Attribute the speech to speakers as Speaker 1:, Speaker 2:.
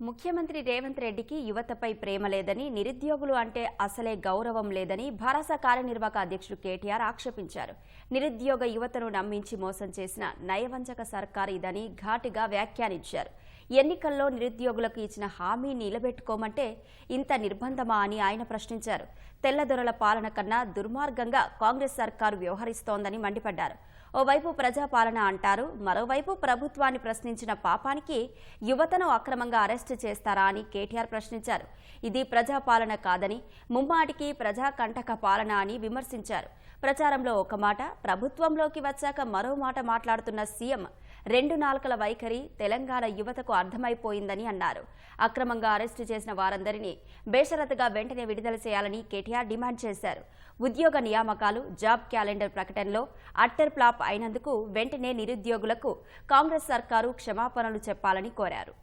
Speaker 1: ముఖ్యమంత్రి రేవంత్ రెడ్డికి యువతపై ప్రేమ లేదని నిరుద్యోగులు అంటే అసలే గౌరవం లేదని భరోసా కార్యనిర్వాహక అధ్యక్షుడు కేటీఆర్ ఆక్షేపించారు. నిరుద్యోగ యువతను నమ్మించి మోసం చేసిన నయవంచక సర్కార్ ఇదని ఘాటుగా వ్యాఖ్యానించారు. ఎన్నికల్లో నిరుద్యోగులకు ఇచ్చిన హామీ నిలబెట్టుకోమంటే ఇంత నిర్బంధమా అని ఆయన ప్రశ్నించారు. తెల్లదొరల పాలన కన్నా దుర్మార్గంగా కాంగ్రెస్ సర్కారు వ్యవహరిస్తోందని మండిపడ్డారు. ఓవైపు ప్రజాపాలన అంటారు మరోవైపు ప్రభుత్వాన్ని ప్రశ్నించిన పాపానికి యువతను అక్రమంగా అరెస్టు చేస్తారా అని కేటీఆర్ ప్రశ్నించారు. ఇది ప్రజాపాలన కాదని ముమ్మాటికి ప్రజాకంటక పాలన అని విమర్శించారు. ప్రచారంలో ఒక మాట ప్రభుత్వంలోకి వచ్చాక మరో మాట మాట్లాడుతున్న సీఎం రెండు నాలుకల వైఖరి తెలంగాణ యువతకు అర్థమైపోయిందని అన్నారు. అక్రమంగా అరెస్టు చేసిన వారందరినీ బేషరతుగా వెంటనే విడుదల చేయాలని కేటీఆర్ డిమాండ్ చేశారు. ఉద్యోగ నియామకాలు జాబ్ క్యాలెండర్ ప్రకటనలో అట్టర్ ప్లాప్ అయినందుకు వెంటనే నిరుద్యోగులకు కాంగ్రెస్ సర్కారు క్షమాపణలు చెప్పాలని కోరారు.